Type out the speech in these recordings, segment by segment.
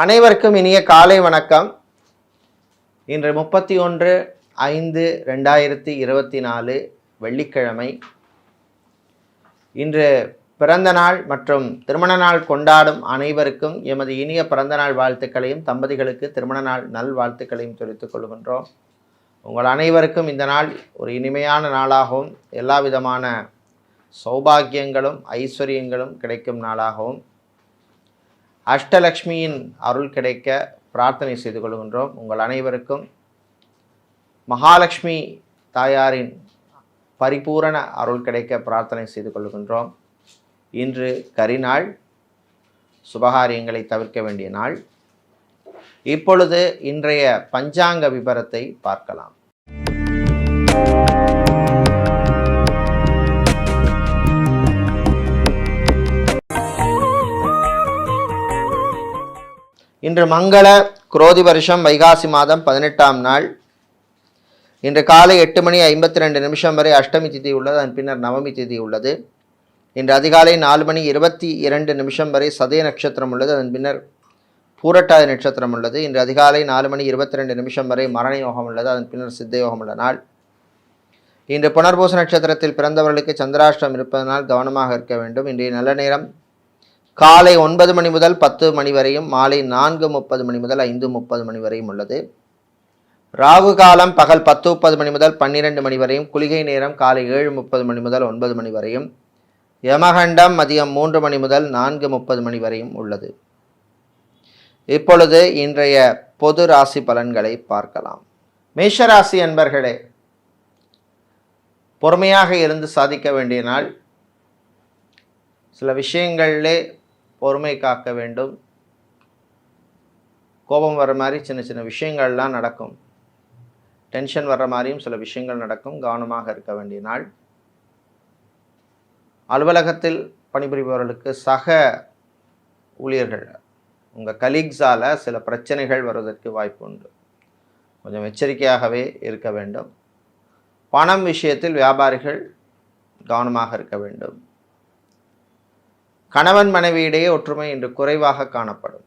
அனைவருக்கும் இனிய காலை வணக்கம். இன்று முப்பத்தி ஒன்று ஐந்து ரெண்டாயிரத்தி இருபத்தி நாலு வெள்ளிக்கிழமை. இன்று பிறந்த நாள் மற்றும் திருமண நாள் கொண்டாடும் அனைவருக்கும் எமது இனிய பிறந்த நாள் வாழ்த்துக்களையும் தம்பதிகளுக்கு திருமண நாள் நல் வாழ்த்துக்களையும் தெரிவித்துக் கொள்கின்றோம். உங்கள் அனைவருக்கும் இந்த நாள் ஒரு இனிமையான நாளாகவும் எல்லா விதமான சௌபாக்கியங்களும் ஐஸ்வர்யங்களும் கிடைக்கும் நாளாகவும் அஷ்டலக்ஷ்மியின் அருள் கிடைக்க பிரார்த்தனை செய்து கொள்கின்றோம். உங்கள் அனைவருக்கும் மகாலட்சுமி தாயாரின் பரிபூரண அருள் கிடைக்க பிரார்த்தனை செய்து கொள்கின்றோம். இன்று கரிநாள் சுபகாரியங்களை தவிர்க்க வேண்டிய நாள். இப்பொழுது இன்றைய பஞ்சாங்க விபரத்தை பார்க்கலாம். இன்று மங்கள குரோதி வருஷம் வைகாசி மாதம் பதினெட்டாம் நாள். இன்று காலை எட்டு மணி ஐம்பத்தி ரெண்டு நிமிஷம் வரை அஷ்டமி திதி உள்ளது அதன் பின்னர் நவமி திதி உள்ளது. இன்று அதிகாலை நாலு மணி இருபத்தி இரண்டு நிமிஷம் வரை சதய நட்சத்திரம் உள்ளது அதன் பின்னர் பூரட்டாதி நட்சத்திரம் உள்ளது. இன்று அதிகாலை நாலு மணி இருபத்தி ரெண்டு நிமிஷம் வரை மரண யோகம் உள்ளது அதன் பின்னர் சித்த யோகம் உள்ள நாள். இன்று புனர்பூச நட்சத்திரத்தில் பிறந்தவர்களுக்கு சந்திராஷ்டம் இருப்பதனால் கவனமாக இருக்க வேண்டும். இன்றைய நல்ல நேரம் காலை ஒன்பது மணி முதல் பத்து மணி வரையும் மாலை நான்கு முப்பது மணி முதல் ஐந்து முப்பது மணி வரையும் உள்ளது. ராகு காலம் பகல் பத்து முப்பது மணி முதல் பன்னிரெண்டு மணி வரையும் குளிகை நேரம் காலை ஏழு முப்பது மணி முதல் ஒன்பது மணி வரையும் யமகண்டம் மதியம் மூன்று மணி முதல் நான்கு முப்பது மணி வரையும் உள்ளது. இப்பொழுது இன்றைய பொது ராசி பலன்களை பார்க்கலாம். மேஷராசி அன்பர்களே பொறுமையாக இருந்து சாதிக்க வேண்டிய நாள். சில விஷயங்களிலே பொறுமை காக்க வேண்டும். கோபம் வர மாதிரி சின்ன சின்ன விஷயங்கள்லாம் நடக்கும். டென்ஷன் வர்ற மாதிரியும் சில விஷயங்கள் நடக்கும். கவனமாக இருக்க வேண்டிய நாள். அலுவலகத்தில் பணிபுரிபவர்களுக்கு சக ஊழியர்கள் உங்கள் கலீக்ஸால் சில பிரச்சனைகள் வருவதற்கு வாய்ப்பு உண்டு. கொஞ்சம் எச்சரிக்கையாகவே இருக்க வேண்டும். பணம் விஷயத்தில் வியாபாரிகள் கவனமாக இருக்க வேண்டும். கணவன் மனைவியிடையே ஒற்றுமை இன்று குறைவாக காணப்படும்.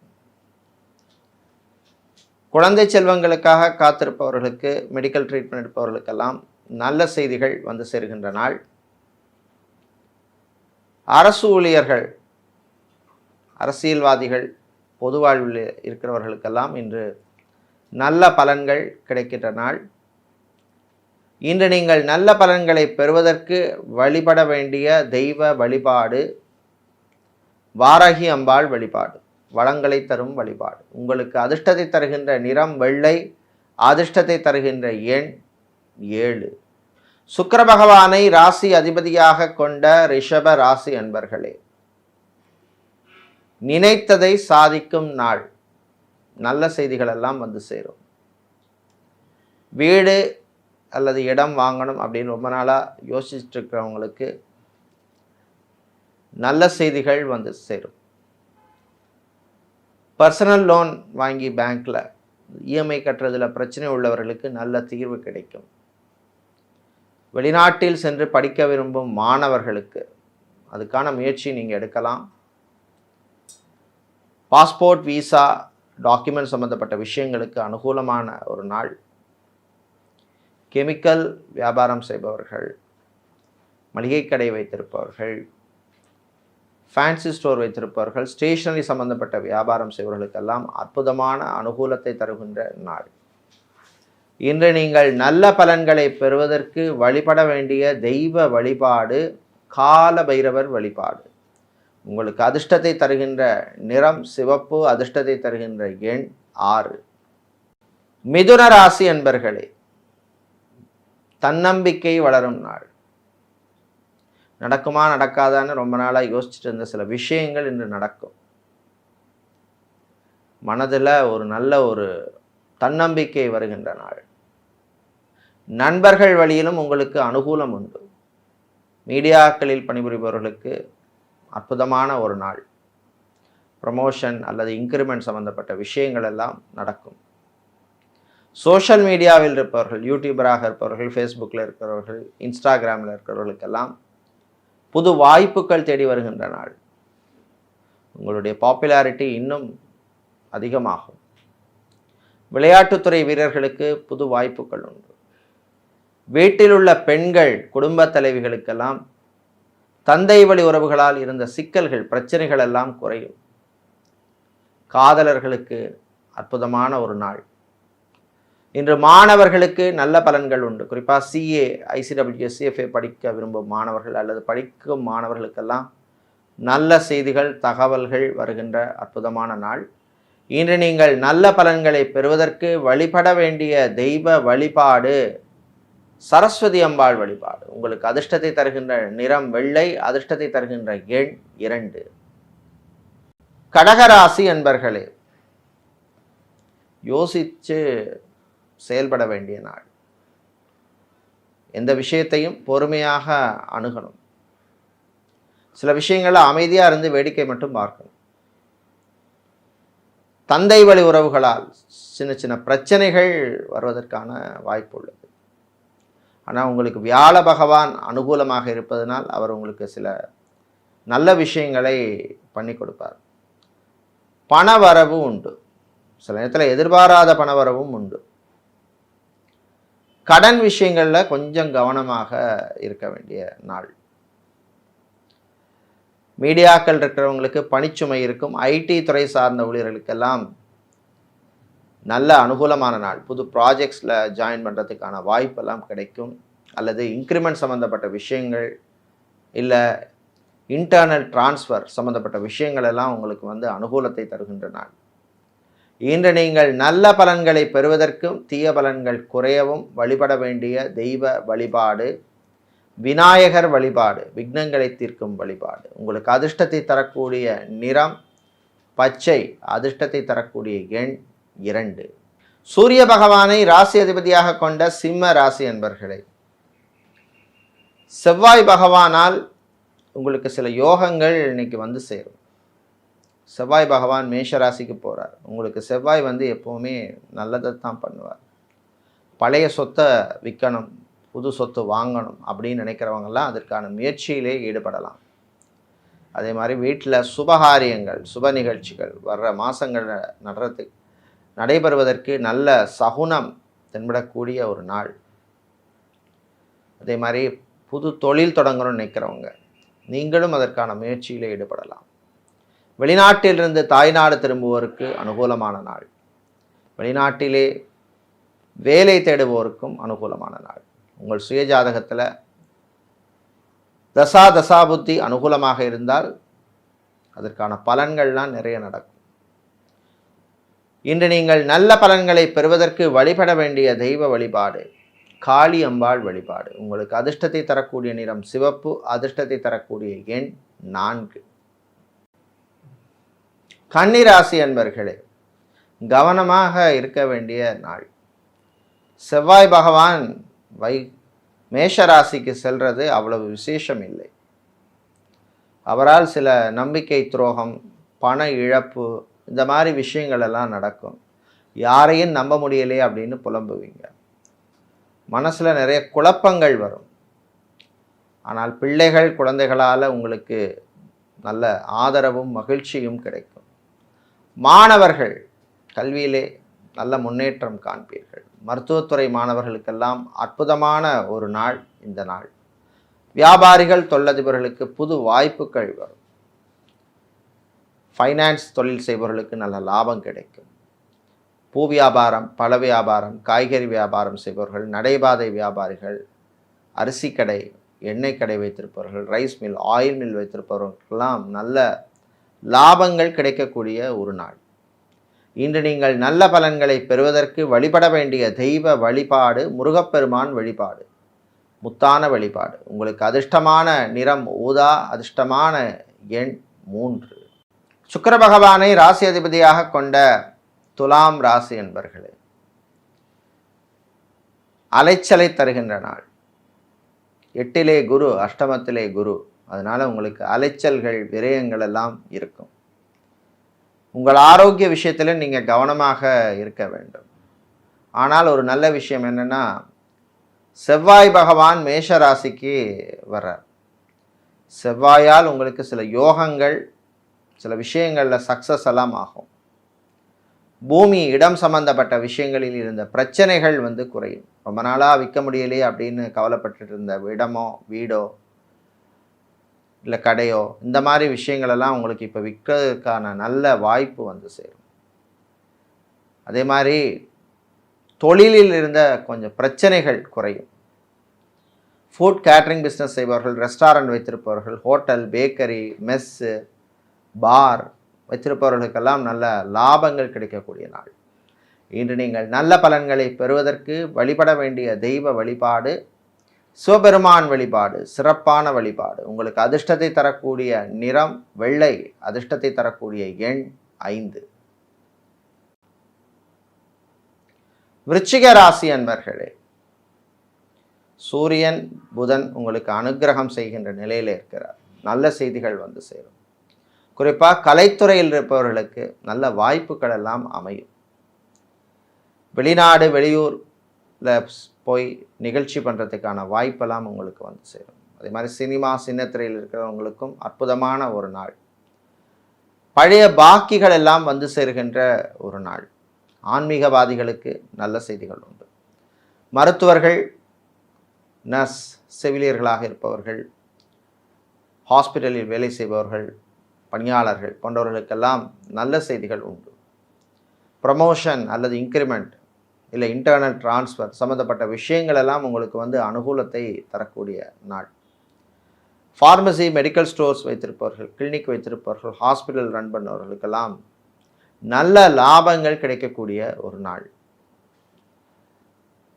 குழந்தை செல்வங்களுக்காக காத்திருப்பவர்களுக்கு மெடிக்கல் ட்ரீட்மெண்ட் எடுப்பவர்களுக்கெல்லாம் நல்ல செய்திகள் வந்து சேர்கின்ற நாள். அரசு ஊழியர்கள் அரசியல்வாதிகள் பொது வாழ்வில் இருக்கிறவர்களுக்கெல்லாம் இன்று நல்ல பலன்கள் கிடைக்கின்ற நாள். இன்று நீங்கள் நல்ல பலன்களை பெறுவதற்கு வழிபட வேண்டிய தெய்வ வழிபாடு வாராகி அம்பாள் வழிபாடு வளங்களை தரும் வழிபாடு. உங்களுக்கு அதிர்ஷ்டத்தை தருகின்ற நிறம் வெள்ளை அதிர்ஷ்டத்தை தருகின்ற எண் ஏழு. சுக்கர பகவானை ராசி அதிபதியாக கொண்ட ரிஷப ராசி அன்பர்களே நினைத்ததை சாதிக்கும் நாள். நல்ல செய்திகள் எல்லாம் வந்து சேரும். வீடு அல்லது இடம் வாங்கணும் அப்படின்னு ரொம்ப நாளாக யோசிச்சுட்டு இருக்கிறவங்களுக்கு நல்ல செய்திகள் வந்து சேரும். பர்சனல் லோன் வாங்கி பேங்க்கில் இஎம்ஐ கட்டுறதுல பிரச்சனை உள்ளவர்களுக்கு நல்ல தீர்வு கிடைக்கும். வெளிநாட்டில் சென்று படிக்க விரும்பும் மாணவர்களுக்கு அதுக்கான முயற்சி நீங்கள் எடுக்கலாம். பாஸ்போர்ட் விசா டாக்குமெண்ட் சம்மந்தப்பட்ட விஷயங்களுக்கு அனுகூலமான ஒரு நாள். கெமிக்கல் வியாபாரம் செய்பவர்கள் மளிகை கடை வைத்திருப்பவர்கள் ஃபேன்சி ஸ்டோர் வைத்திருப்பவர்கள் ஸ்டேஷனரி சம்பந்தப்பட்ட வியாபாரம் செய்வர்களுக்கெல்லாம் அற்புதமான அனுகூலத்தை தருகின்ற நாள். இன்று நீங்கள் நல்ல பலன்களை பெறுவதற்கு வழிபட வேண்டிய தெய்வ வழிபாடு கால பைரவர் வழிபாடு. உங்களுக்கு அதிர்ஷ்டத்தை தருகின்ற நிறம் சிவப்பு அதிர்ஷ்டத்தை தருகின்ற எண் ஆறு. மிதுன ராசி என்பர்களே தன்னம்பிக்கை வளரும் நாள். நடக்குமா நடக்காதான்னு ரொம்ப நாளாக யோசிச்சுட்டு இருந்த சில விஷயங்கள் இன்று நடக்கும். மனதில் ஒரு நல்ல ஒரு தன்னம்பிக்கை வருகின்ற நாள். நண்பர்கள் வழியிலும் உங்களுக்கு அனுகூலம் உண்டு. மீடியாக்களில் பணிபுரிபவர்களுக்கு அற்புதமான ஒரு நாள். ப்ரமோஷன் அல்லது இன்க்ரிமெண்ட் சம்மந்தப்பட்ட விஷயங்கள் எல்லாம் நடக்கும். சோஷியல் மீடியாவில் இருப்பவர்கள் யூடியூபராக இருப்பவர்கள் ஃபேஸ்புக்கில் இருக்கிறவர்கள் இன்ஸ்டாகிராமில் இருக்கிறவர்களுக்கெல்லாம் புது வாய்ப்புகள் தேடி வருகின்ற நாள். உங்களுடைய பாப்புலாரிட்டி இன்னும் அதிகமாகும். விளையாட்டுத்துறை வீரர்களுக்கு புது வாய்ப்புகள் உண்டு. வீட்டில் உள்ள பெண்கள் குடும்ப தலைவிகளுக்கெல்லாம் தந்தை வழி உறவுகளால் இருந்த சிக்கல்கள் பிரச்சனைகள் எல்லாம் குறையும். காதலர்களுக்கு அற்புதமான ஒரு நாள். இன்று மாணவர்களுக்கு நல்ல பலன்கள் உண்டு. குறிப்பாக சிஏ ஐசிடபிள்யூ சிஎஃப்ஏ படிக்க விரும்பும் மாணவர்கள் அல்லது படிக்கும் மாணவர்களுக்கெல்லாம் நல்ல செய்திகள் தகவல்கள் வருகின்ற அற்புதமான நாள். இன்று நீங்கள் நல்ல பலன்களை பெறுவதற்கு வழிபட வேண்டிய தெய்வ வழிபாடு சரஸ்வதி அம்பாள் வழிபாடு. உங்களுக்கு அதிர்ஷ்டத்தை தருகின்ற நிறம் வெள்ளை அதிர்ஷ்டத்தை தருகின்ற எண் இரண்டு. கடகராசி என்பர்களே யோசித்து செயல்பட வேண்டிய நாள். எந்த விஷயத்தையும் பொறுமையாக அணுகணும். சில விஷயங்களை அமைதியாக இருந்து வேடிக்கை மட்டும் பார்க்கணும். தந்தை வழி உறவுகளால் சின்ன சின்ன பிரச்சனைகள் வருவதற்கான வாய்ப்பு உள்ளது. ஆனால் உங்களுக்கு வியாழ பகவான் அனுகூலமாக இருப்பதனால் அவர் உங்களுக்கு சில நல்ல விஷயங்களை பண்ணி கொடுப்பார். பண வரவு உண்டு. சில நேரத்தில் எதிர்பாராத பண வரவும் உண்டு. கடன் விஷயங்களில் கொஞ்சம் கவனமாக இருக்க வேண்டிய நாள். மீடியாக்கள் இருக்கிறவங்களுக்கு பணிச்சுமை இருக்கும். ஐடி துறை சார்ந்த ஊழியர்களுக்கெல்லாம் நல்ல அனுகூலமான நாள். புது ப்ராஜெக்ட்ஸில் ஜாயின் பண்ணுறதுக்கான வாய்ப்பெல்லாம் கிடைக்கும். அல்லது இன்க்ரிமெண்ட் சம்மந்தப்பட்ட விஷயங்கள் இல்லை இன்டர்னல் டிரான்ஸ்ஃபர் சம்மந்தப்பட்ட விஷயங்கள் எல்லாம் உங்களுக்கு வந்து அனுகூலத்தை தருகின்ற நாள். இன்று நீங்கள் நல்ல பலன்களை பெறுவதற்கும் தீய பலன்கள் குறையவும் வழிபட வேண்டிய தெய்வ வழிபாடு விநாயகர் வழிபாடு விக்னங்களை தீர்க்கும் வழிபாடு. உங்களுக்கு அதிர்ஷ்டத்தை தரக்கூடிய நிறம் பச்சை அதிர்ஷ்டத்தை தரக்கூடிய எண் இரண்டு. சூரிய பகவானை ராசி அதிபதியாக கொண்ட சிம்ம ராசி என்பர்களே செவ்வாய் பகவானால் உங்களுக்கு சில யோகங்கள் இன்னைக்கு வந்து சேரும். செவ்வாய் பகவான் மேஷராசிக்கு போகிறார் உங்களுக்கு செவ்வாய் வந்து எப்போவுமே நல்லதை தான் பண்ணுவார். பழைய சொத்தை விற்கணும் புது சொத்து வாங்கணும் அப்படின்னு நினைக்கிறவங்கெல்லாம் அதற்கான முயற்சியிலே ஈடுபடலாம். அதே மாதிரி வீட்டில் சுபகாரியங்கள் சுப நிகழ்ச்சிகள் வர்ற மாதங்கள் நடுறதுக்கு நடைபெறுவதற்கு நல்ல சகுனம் தென்படக்கூடிய ஒரு நாள். அதே மாதிரி புது தொழில் தொடங்கணும்னு நினைக்கிறவங்க நீங்களும் அதற்கான முயற்சியில் ஈடுபடலாம். வெளிநாட்டிலிருந்து தாய்நாடு திரும்புவோருக்கு அனுகூலமான நாள். வெளிநாட்டிலே வேலை தேடுவோருக்கும் அனுகூலமான நாள். உங்கள் சுயஜாதகத்தில் தசா புத்தி அனுகூலமாக இருந்தால் அதற்கான பலன்கள்லாம் நிறைய நடக்கும். இன்று நீங்கள் நல்ல பலன்களை பெறுவதற்கு வழிபட வேண்டிய தெய்வ வழிபாடு காளி அம்பாள் வழிபாடு. உங்களுக்கு அதிர்ஷ்டத்தை தரக்கூடிய நிறம் சிவப்பு அதிர்ஷ்டத்தை தரக்கூடிய எண் நான்கு. கன்னிராசி அன்பர்களே கவனமாக இருக்க வேண்டிய நாள். செவ்வாய் பகவான் வை மேஷராசிக்கு செல்வது அவ்வளவு விசேஷம் இல்லை. அவரால் சில நம்பிக்கை துரோகம் பண இழப்பு இந்த மாதிரி விஷயங்கள் எல்லாம் நடக்கும். யாரையும் நம்ப முடியலையே அப்படின்னு புலம்புவீங்க. மனசில் நிறைய குழப்பங்கள் வரும். ஆனால் பிள்ளைகள் குழந்தைகளால் உங்களுக்கு நல்ல ஆதரவும் மகிழ்ச்சியும் கிடைக்கும். மாணவர்கள் கல்வியிலே நல்ல முன்னேற்றம் காண்பீர்கள். மருத்துவத்துறை மாணவர்களுக்கெல்லாம் அற்புதமான ஒரு நாள் இந்த நாள். வியாபாரிகள் தொழிலதிபர்களுக்கு புது வாய்ப்புகள் வரும். ஃபைனான்ஸ் தொழில் செய்பவர்களுக்கு நல்ல லாபம் கிடைக்கும். பூ வியாபாரம் பழ வியாபாரம் காய்கறி வியாபாரம் செய்பவர்கள் நடைபாதை வியாபாரிகள் அரிசி கடை எண்ணெய் கடை வைத்திருப்பவர்கள் ரைஸ் மில் ஆயில் மில் வைத்திருப்பவர்களுக்கெல்லாம் நல்ல லாபங்கள் கிடைக்கக்கூடிய ஒரு நாள். இன்று நீங்கள் நல்ல பலன்களை பெறுவதற்கு வழிபட வேண்டிய தெய்வ வழிபாடு முருகப்பெருமான் வழிபாடு முத்தான வழிபாடு. உங்களுக்கு அதிர்ஷ்டமான நிறம் ஊதா அதிர்ஷ்டமான எண் மூன்று. சுக்கர பகவானை ராசி அதிபதியாக கொண்ட துலாம் ராசி என்பர்களே அலைச்சலை தருகின்ற நாள். எட்டிலே குரு அஷ்டமத்திலே குரு. அதனால் உங்களுக்கு அலைச்சல்கள் விரயங்கள் எல்லாம் இருக்கும். உங்கள் ஆரோக்கிய விஷயத்தில் நீங்கள் கவனமாக இருக்க வேண்டும். ஆனால் ஒரு நல்ல விஷயம் என்னென்னா செவ்வாய் பகவான் மேஷ ராசிக்கு வர்றார். செவ்வாயால் உங்களுக்கு சில யோகங்கள் சில விஷயங்களில் சக்ஸஸ் எல்லாம் ஆகும். பூமி இடம் சம்பந்தப்பட்ட விஷயங்களில் இருந்த பிரச்சனைகள் வந்து குறையும். ரொம்ப நாளாக விற்க முடியலையே அப்படின்னு கவலைப்பட்டுட்டு இருந்த இடமோ வீடோ இல்லை கடையோ இந்த மாதிரி விஷயங்களெல்லாம் உங்களுக்கு இப்போ விற்கிறதுக்கான நல்ல வாய்ப்பு வந்து சேரும். அதே மாதிரி தொழிலில் இருந்த கொஞ்சம் பிரச்சனைகள் குறையும். ஃபுட் கேட்ரிங் பிஸ்னஸ் செய்பவர்கள் ரெஸ்டாரண்ட் வைத்திருப்பவர்கள் ஹோட்டல் பேக்கரி மெஸ்ஸு பார் வைத்திருப்பவர்களுக்கெல்லாம் நல்ல லாபங்கள் கிடைக்கக்கூடிய நாள். இன்று நீங்கள் நல்ல பலன்களை பெறுவதற்கு வழிபட வேண்டிய தெய்வ வழிபாடு சிவபெருமான் வழிபாடு சிறப்பான வழிபாடு. உங்களுக்கு அதிர்ஷ்டத்தை தரக்கூடிய நிறம் வெள்ளை அதிர்ஷ்டத்தை தரக்கூடிய எண் ஐந்து. விருச்சிக ராசி அன்பர்களே சூரியன் புதன் உங்களுக்கு அனுக்கிரகம் செய்கின்ற நிலையில் இருக்கிறார். நல்ல செய்திகள் வந்து சேரும். குறிப்பாக கலைத்துறையில் இருப்பவர்களுக்கு நல்ல வாய்ப்புகள் எல்லாம் அமையும். வெளிநாடு வெளியூர் போய் நிகழ்ச்சி பண்ணுறதுக்கான வாய்ப்பெல்லாம் உங்களுக்கு வந்து சேரும். அதே மாதிரி சினிமா சின்னத்திரையில் இருக்கிறவங்களுக்கும் அற்புதமான ஒரு நாள். பழைய பாக்கிகள் எல்லாம் வந்து சேருகின்ற ஒரு நாள். ஆன்மீகவாதிகளுக்கு நல்ல செய்திகள் உண்டு. மருத்துவர்கள் நர்ஸ் செவிலியர்களாக இருப்பவர்கள் ஹாஸ்பிட்டலில் வேலை செய்பவர்கள் பணியாளர்கள் போன்றவர்களுக்கெல்லாம் நல்ல செய்திகள் உண்டு. ப்ரமோஷன் அல்லது இன்க்ரிமெண்ட் இல்லை இன்டர்னல் டிரான்ஸ்ஃபர் சம்மந்தப்பட்ட விஷயங்களெல்லாம் உங்களுக்கு வந்து அனுகூலத்தை தரக்கூடிய நாள். ஃபார்மசி மெடிக்கல் ஸ்டோர்ஸ் வைத்திருப்பவர்கள் கிளினிக் வைத்திருப்பவர்கள் ஹாஸ்பிட்டல் ரன் பண்ணவர்களுக்கெல்லாம் நல்ல லாபங்கள் கிடைக்கக்கூடிய ஒரு நாள்.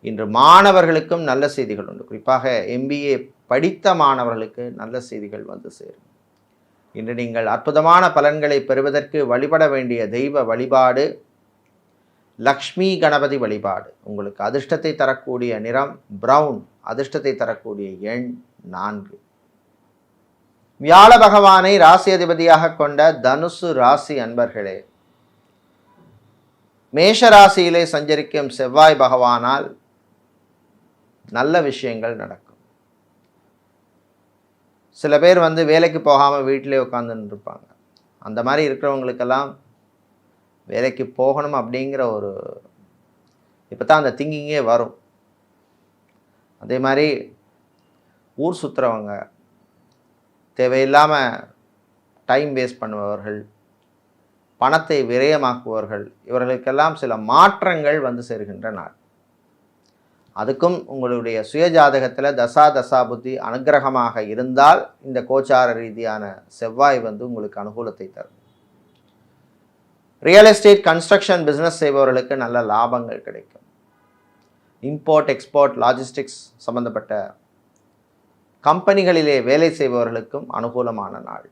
இன்று மாணவர்களுக்கும் நல்ல செய்திகள் உண்டு. குறிப்பாக எம்பிஏ படித்த மாணவர்களுக்கு நல்ல செய்திகள் வந்து சேரும். இன்று நீங்கள் அற்புதமான பலன்களை பெறுவதற்கு வழிபட வேண்டிய தெய்வ வழிபாடு லக்ஷ்மி கணபதி வழிபாடு. உங்களுக்கு அதிர்ஷ்டத்தை தரக்கூடிய நிறம் பிரவுன் அதிர்ஷ்டத்தை தரக்கூடிய எண் நான்கு. வியாழ பகவானை ராசி அதிபதியாக கொண்ட தனுசு ராசி அன்பர்களே மேஷ ராசியிலே சஞ்சரிக்கும் செவ்வாய் பகவானால் நல்ல விஷயங்கள் நடக்கும். சில பேர் வந்து வேலைக்கு போகாமல் வீட்டிலே உட்காந்துன்னு இருப்பாங்க. அந்த மாதிரி இருக்கிறவங்களுக்கெல்லாம் வேலைக்கு போகணும் அப்படிங்கிற ஒரு இப்போ தான் அந்த திங்கிங்கே வரும். அதே மாதிரி ஊர் சுற்றுறவங்க தேவையில்லாமல் டைம் வேஸ்ட் பண்ணுபவர்கள் பணத்தை விரயமாக்குபவர்கள் இவர்களுக்கெல்லாம் சில மாற்றங்கள் வந்து சேர்கின்ற நாள். அதுக்கும் உங்களுடைய சுயஜாதகத்தில் தசா தசா புத்தி அனுகிரகமாக இருந்தால் இந்த கோச்சார ரீதியான செவ்வாய் வந்து உங்களுக்கு அனுகூலத்தை தரும். ரியல் எஸ்டேட் கன்ஸ்ட்ரக்ஷன் பிஸ்னஸ் செய்பவர்களுக்கு நல்ல லாபங்கள் கிடைக்கும். இம்போர்ட் எக்ஸ்போர்ட் லாஜிஸ்டிக்ஸ் சம்பந்தப்பட்ட கம்பெனிகளிலே வேலை செய்பவர்களுக்கும் அனுகூலமான நாள்.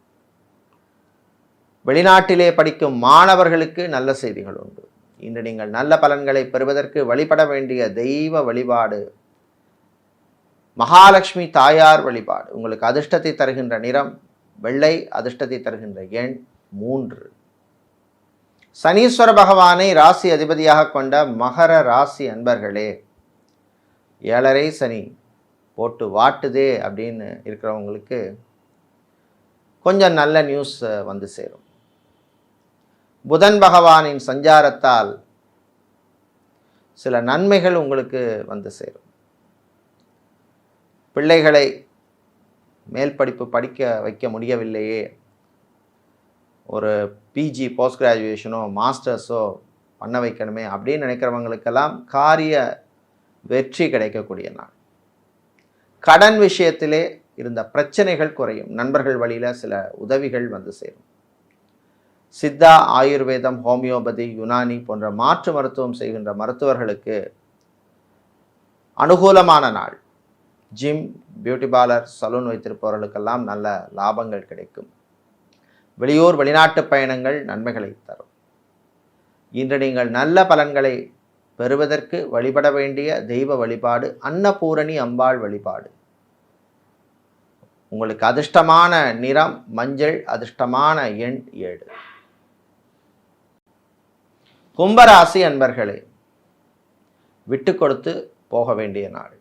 வெளிநாட்டிலே படிக்கும் மாணவர்களுக்கு நல்ல செய்திகள் உண்டு. இன்று நீங்கள் நல்ல பலன்களை பெறுவதற்கு வழிபட வேண்டிய தெய்வ வழிபாடு. மகாலட்சுமி தாயார் வழிபாடு. உங்களுக்கு அதிர்ஷ்டத்தை தருகின்ற நிறம் வெள்ளை அதிர்ஷ்டத்தை தருகின்ற எண் மூன்று. சனீஸ்வர பகவானை ராசி அதிபதியாக கொண்ட மகர ராசி அன்பர்களே ஏழரை சனி போட்டு வாட்டுதே அப்படின்னு இருக்கிறவங்களுக்கு கொஞ்சம் நல்ல நியூஸ் வந்து சேரும். புதன் பகவானின் சஞ்சாரத்தால் சில நன்மைகள் உங்களுக்கு வந்து சேரும். பிள்ளைகளை மேல் படிப்பு படிக்க வைக்க முடியவில்லையே ஒரு பிஜி போஸ்ட் கிராஜுவேஷனோ மாஸ்டர்ஸோ பண்ண வைக்கணுமே அப்படின்னு நினைக்கிறவங்களுக்கெல்லாம் காரிய வெற்றி கிடைக்கக்கூடிய நாள். கடன் விஷயத்திலே இருந்த பிரச்சனைகள் குறையும். நண்பர்கள் வழியில் சில உதவிகள் வந்து சேரும். சித்தா ஆயுர்வேதம் ஹோமியோபதி யுனானி போன்ற மாற்று மருத்துவம் செய்கின்ற மருத்துவர்களுக்கு அனுகூலமான நாள். ஜிம் பியூட்டி பார்லர் சலூன் வைத்திருப்பவர்களுக்கெல்லாம் நல்ல லாபங்கள் கிடைக்கும். வெளியூர் வெளிநாட்டு பயணங்கள் நன்மைகளை தரும். இன்று நீங்கள் நல்ல பலன்களை பெறுவதற்கு வழிபட வேண்டிய தெய்வ வழிபாடு அன்னபூரணி அம்பாள் வழிபாடு. உங்களுக்கு அதிர்ஷ்டமான நிறம் மஞ்சள் அதிர்ஷ்டமான எண் ஏழு. கும்பராசி அன்பர்களே விட்டு கொடுத்து போக வேண்டிய நாள்.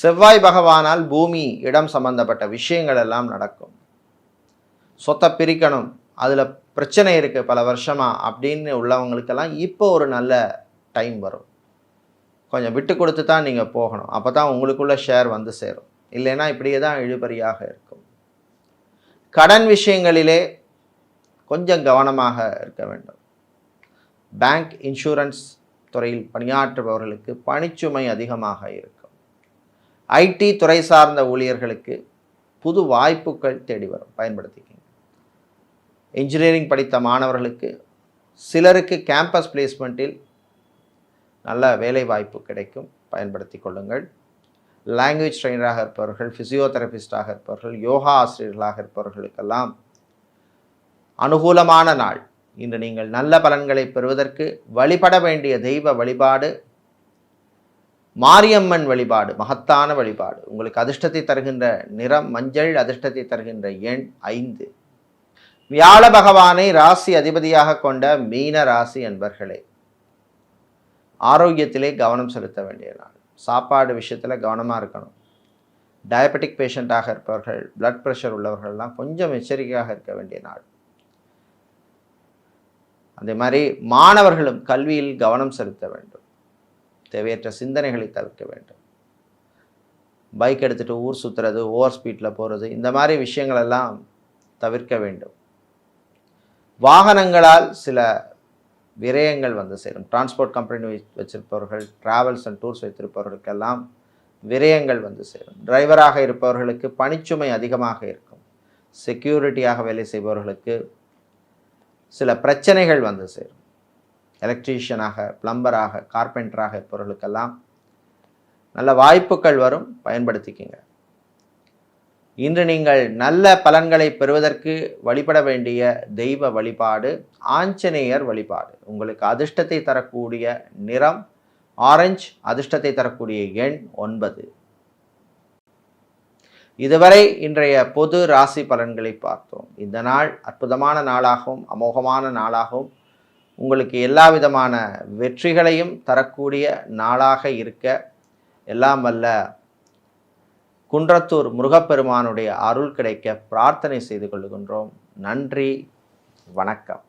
செவ்வாய் பகவானால் பூமி இடம் சம்பந்தப்பட்ட விஷயங்கள் எல்லாம் நடக்கும். சொத்தை பிரிக்கணும். அதில் பிரச்சனை இருக்குது பல வருஷமாக அப்படின்னு உள்ளவங்களுக்கெல்லாம் இப்போ ஒரு நல்ல டைம் வரும். கொஞ்சம் விட்டு கொடுத்து தான் நீங்கள் போகணும். அப்போ தான் உங்களுக்குள்ள ஷேர் வந்து சேரும். இல்லைன்னா இப்படியே தான் இழுபறியாக இருக்கும். கடன் விஷயங்களிலே கொஞ்சம் கவனமாக இருக்க வேண்டும். பேங்க் இன்சூரன்ஸ் துறையில் பணியாற்றுபவர்களுக்கு பணிச்சுமை அதிகமாக இருக்கும். ஐடி துறை சார்ந்த ஊழியர்களுக்கு புது வாய்ப்புகள் தேடி வரும். பயன்படுத்திக்க இன்ஜினியரிங் படித்த மாணவர்களுக்கு சிலருக்கு கேம்பஸ் பிளேஸ்மெண்ட்டில் நல்ல வேலை வாய்ப்பு கிடைக்கும். பயன்படுத்தி கொள்ளுங்கள். லாங்குவேஜ் ட்ரெயினராக இருப்பவர்கள் ஃபிசியோதெரபிஸ்டாக இருப்பவர்கள் யோகா ஆசிரியர்களாக இருப்பவர்களுக்கெல்லாம் அனுகூலமான நாள். இன்று நீங்கள் நல்ல பலன்களை பெறுவதற்கு வழிபட வேண்டிய தெய்வ வழிபாடு மாரியம்மன் வழிபாடு மகத்தான வழிபாடு. உங்களுக்கு அதிர்ஷ்டத்தை தருகின்ற நிறம் மஞ்சள் அதிர்ஷ்டத்தை தருகின்ற எண் ஐந்து. வியாழ பகவானை ராசி அதிபதியாக கொண்ட மீன ராசி என்பர்களே ஆரோக்கியத்திலே கவனம் செலுத்த வேண்டிய நாள். சாப்பாடு விஷயத்தில் கவனமாக இருக்கணும். டயபெட்டிக் பேஷண்ட்டாக இருப்பவர்கள் பிளட் ப்ரெஷர் உள்ளவர்கள்லாம் கொஞ்சம் எச்சரிக்கையாக இருக்க வேண்டிய நாள். அதே மாதிரி மாணவர்களும் கல்வியில் கவனம் செலுத்த வேண்டும். தேவையற்ற சிந்தனைகளை தவிர்க்க வேண்டும். பைக் எடுத்துகிட்டு ஊர் சுற்றுறது ஓவர் ஸ்பீட்டில் போகிறது இந்த மாதிரி விஷயங்களெல்லாம் தவிர்க்க வேண்டும். வாகனங்களால் சில விரயங்கள் வந்து சேரும். டிரான்ஸ்போர்ட் கம்பெனி வச்சிருப்பவர்கள் டிராவல்ஸ் அண்ட் டூர்ஸ் வைத்திருப்பவர்களுக்கெல்லாம் விரயங்கள் வந்து சேரும். டிரைவராக இருப்பவர்களுக்கு பணிச்சுமை அதிகமாக இருக்கும். செக்யூரிட்டியாக வேலை செய்பவர்களுக்கு சில பிரச்சனைகள் வந்து சேரும். எலக்ட்ரீஷியனாக பிளம்பராக கார்பெண்டராக இருப்பவர்களுக்கெல்லாம் நல்ல வாய்ப்புகள் வரும். பயன்படுத்திக்கிங்க. இன்று நீங்கள் நல்ல பலன்களை பெறுவதற்கு வழிபட வேண்டிய தெய்வ வழிபாடு ஆஞ்சநேயர் வழிபாடு. உங்களுக்கு அதிர்ஷ்டத்தை தரக்கூடிய நிறம் ஆரஞ்சு அதிர்ஷ்டத்தை தரக்கூடிய எண் ஒன்பது. இதுவரை இன்றைய பொது ராசி பலன்களை பார்த்தோம். இந்த நாள் அற்புதமான நாளாகவும் அமோகமான நாளாகவும் உங்களுக்கு எல்லா விதமான வெற்றிகளையும் தரக்கூடிய நாளாக இருக்க எல்லாம் வல்ல குன்றத்தூர் முருகப்பெருமானுடைய அருள் கிடைக்க பிரார்த்தனை செய்து கொள்கின்றோம். நன்றி. வணக்கம்.